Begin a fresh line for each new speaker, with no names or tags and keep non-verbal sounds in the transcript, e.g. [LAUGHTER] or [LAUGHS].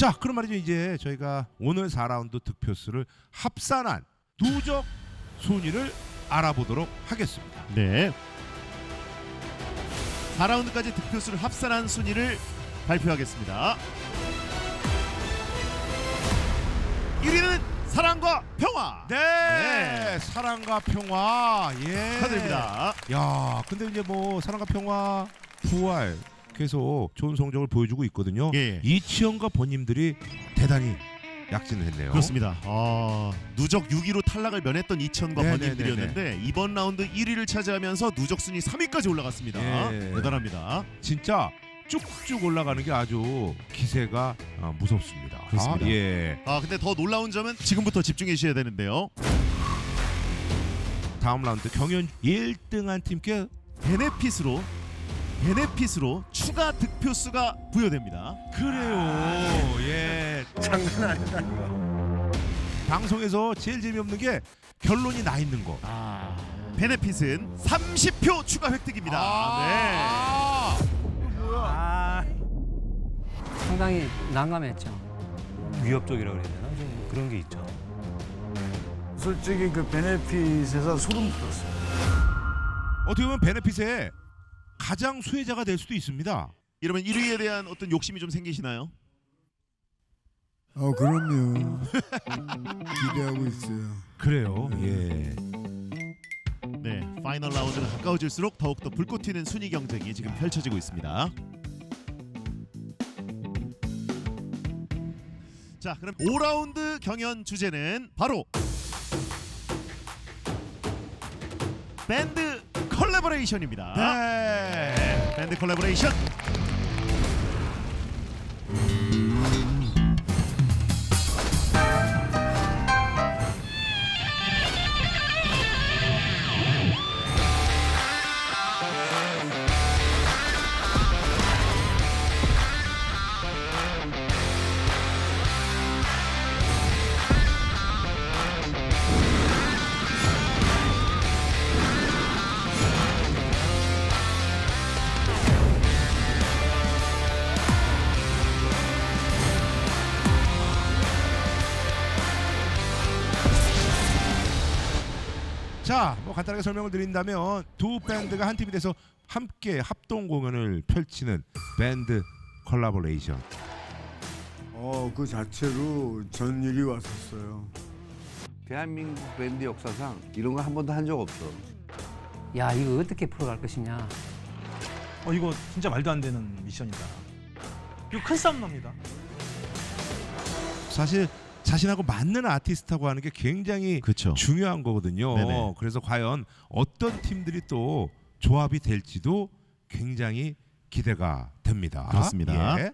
자, 그럼 말이죠. 이제 저희가 오늘 4라운드 득표수를 합산한 누적 순위를 알아보도록 하겠습니다.
네. 4라운드까지 득표수를 합산한 순위를 발표하겠습니다. 1위는 사랑과 평화.
네,
네.
사랑과 평화. 예.
축하드립니다.
야, 근데 이제 뭐 사랑과 평화, 부활 계속 좋은 성적을 보여주고 있거든요.
예.
이치현과 번님들이 대단히 약진을 했네요.
그렇습니다. 아, 누적 6위로 탈락을 면했던 이천과
네네네네.
번님들이었는데 이번 라운드 1위를 차지하면서 누적 순위 3위까지 올라갔습니다.
예.
대단합니다.
진짜 쭉쭉 올라가는 게 아주 기세가 아, 무섭습니다.
그렇습니다.
아, 예.
아, 근데 더 놀라운 점은 지금부터 집중해 주셔야 되는데요.
다음 라운드 경연 1등한 팀께
베네핏으로 베네핏으로 추가 득표수가 부여됩니다.
그래요. 예.
장난 아니다.
방송에서 제일 재미없는 게 결론이 나 있는 거.
아, 베네핏은 30표 추가 획득입니다. 네.
아.
아,
상당히 난감했죠.
위협적이라 그래야 되나? 좀 그런 게 있죠.
솔직히 그 베네핏에서 소름 돋았어요.
어떻게 보면 베네핏의 가장 수혜자가 될 수도 있습니다.
이러면 1위에 대한 어떤 욕심이 좀 생기시나요?
어 그럼요. [LAUGHS] 기대하고 있어요.
그래요. 예.
네, 파이널 라운드가 가까워질수록 더욱더 불꽃 튀는 순위 경쟁이 지금 펼쳐지고 있습니다. 자, 그럼 5라운드 경연 주제는 바로 밴드 컬래버레이션입니다.
네.
밴드 컬래버레이션.
자, 뭐 간단하게 설명을 드린다면 두 밴드가 한 팀이 돼서 함께 합동 공연을 펼치는 밴드 컬라보레이션.
어 그 자체로 전 일이 왔었어요.
대한민국 밴드 역사상 이런 거 한 번도 한 적 없어.
야 이거 어떻게 풀어갈 것이냐.
어 이거 진짜 말도 안 되는 미션이다. 이거 큰 싸움 납니다.
사실 자신하고 맞는 아티스트하고 하는 게 굉장히
그렇죠.
중요한 거거든요.
네네.
그래서 과연 어떤 팀들이 또 조합이 될지도 굉장히 기대가 됩니다.
그렇습니다.
예.